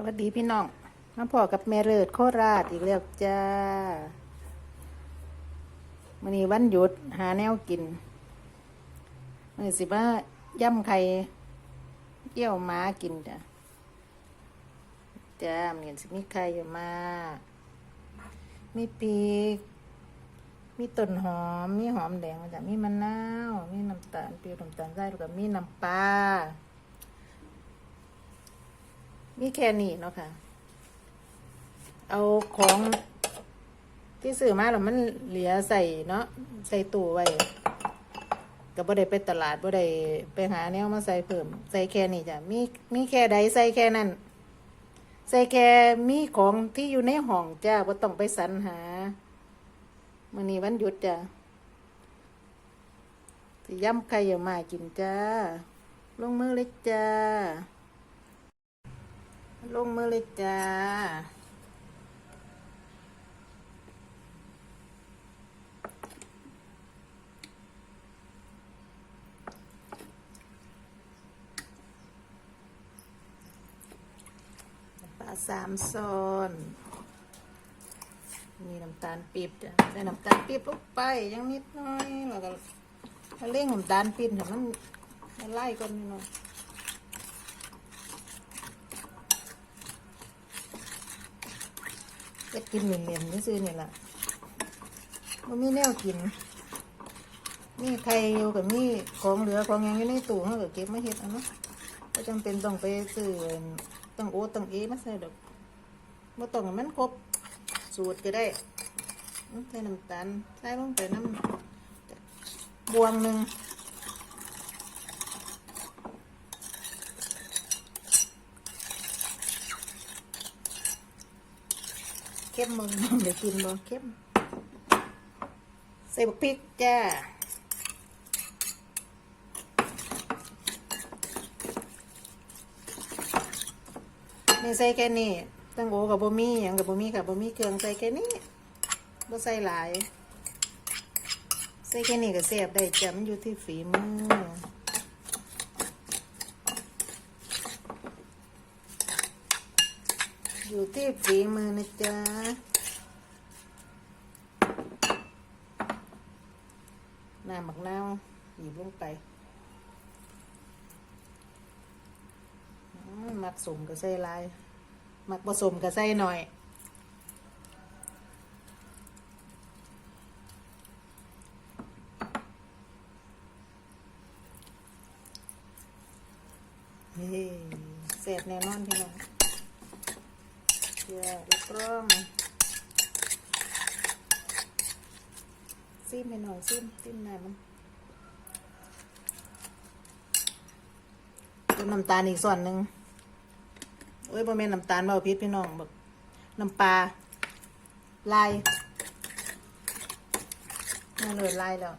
สวัสดีพี่น้อง มาพอกับแม่เลิศโคราชอีกแล้วจ้าวันนี้วันหยุดหาแนวกินมันสิว่าย่ำไข่เยี่ยวม้ากินจ้ะจ้ามันสิมีไข่อยู่มามีปีกมีต้นหอม มีหอมแดงจ้ะมีมะนาว มีน้ำตาลเปรี้ยวน้ำตาลทรายแล้วก็มีน้ำปลา มีแค่นี้เนาะค่ะ เอาของที่ซื้อมาแล้วมันเหลือใส่เนาะใส่ตู้ไว้ก็บ่ได้ไปตลาดบ่ได้ไปหาแนวมาใส่เพิ่ม ใส่แค่นี้จ้ะมีมีแค่ใดใส่แค่นั้นใส่แค่มีของที่อยู่ในห้องจ้าบ่ต้องไปสรรหามื้อนี้วันหยุดจ้ะสิย่ำไข่อย่ามากินจ้า ลงมือเลยจ้า ลงมือเลยจ้าปลาสามโซนมีน้ำตาลปี๊บจ้ะใส่น้ำตาลปี๊บลงไปยังนิดน้อยแล้วก็เร่งน้ำตาลปี๊บให้มันละลายก่อนนิดหน่อย จะกินเหลี่ยมๆนี่ซื้อนี่แหละมันมีแนวกินนี่ใครอยู่กับมีของเหลือของยังอยู่ในตู้เขาก็เก็บมาเฮ็ดเอะเนาะก็จำเป็นต้องไปซื้อต้องโอตต้องเอมาใส่ดอกบ่ต้องมันครบสูตรก็ได้ใส่น้ำตาลใส่ลงไปน้ำบวงหนึ่ง เข้มมึงเดี๋ยวกินบ่เข้มใส่บักพริกจ้านี่ใส่แค่นี้ตั้งโอกับบะมี่อย่างกับบะมี่กับบะมี่เครื่องใส่แค่นี้บ่ใส่หลาย ใส่แค่นี้ก็แซ่บได้จ้ะมันอยู่ที่ฝีมือ อยู่ที่ฝีมือนะจ๊ะน้ำหมักเน่าหยิบลงไปมักสมก็ใส่หลายมักผสมก็ใส่หน่อยเฮ้เสร็จแน่นอนพี่น้อง เชื่อรับรองซิมไปหน่อยซิมซิมหน่อยมันเป็นน้ำตาลอีกส่วนหนึ่งโอ้ยบ่แม่นน้ำตาลเบาพิษพี่น้องแบบน้ำปลาลายน่าเลยลายแล้ว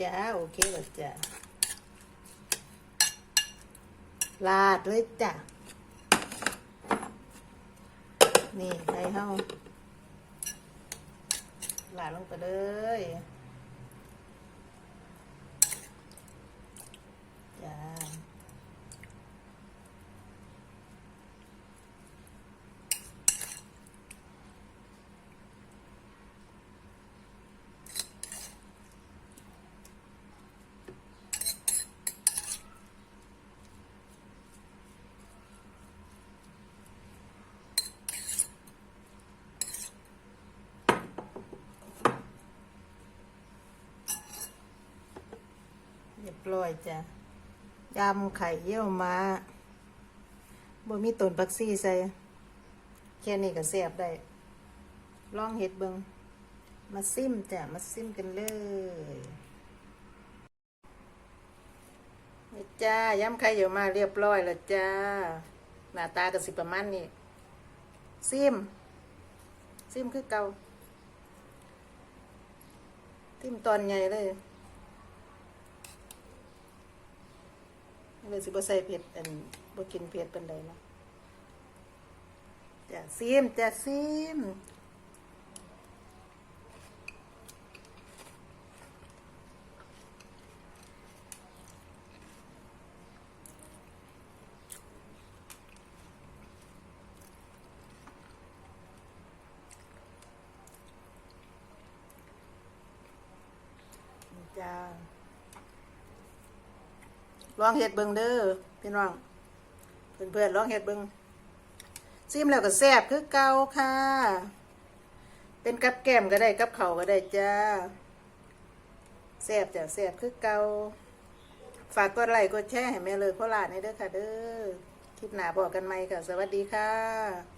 จ้าโอเคแล้วจ้าลาดเลยจ้ะนี่ใส่เข้าลาดลงไปเลยจ้าเร้อยจ้ะยำไข่เยี่ยวม้าบ่มีต้นปักซี่ใส่แค่นี้ก็แซ่บได้ ลองเห็ดเบิงมาซิมจ้ะ มาซิมกันเลยนี่จ้ายำไข่เยี่ยวมาเรียบร้อยแล้วจ้า หน้าตาก็สิประมาณนี้ซิมซิมคือเกาซิมตอนใหญ่เลย เลยสิบ่ใส่เผ็ดอันบ่กินเผ็ดเป็นใดเนาะจะซีมจะซีมนี่จ้า ลองเห็ดเบิงเด้อพี่น้องเพื่อนๆลองเห็ดเบิงซิมแล้วก็แซ่บคือเก่าค่ะ เป็นกับแก้มก็ได้กับเขาก็ได้จ้าแซ่บจ้ะแซ่บคือเก่าฝากกดไลค์กดแชร์ให้แม่เลยโคราชในเด้อค่ะเด้อคลิปหน้าบอกกันไหมค่ะ สวัสดีค่ะ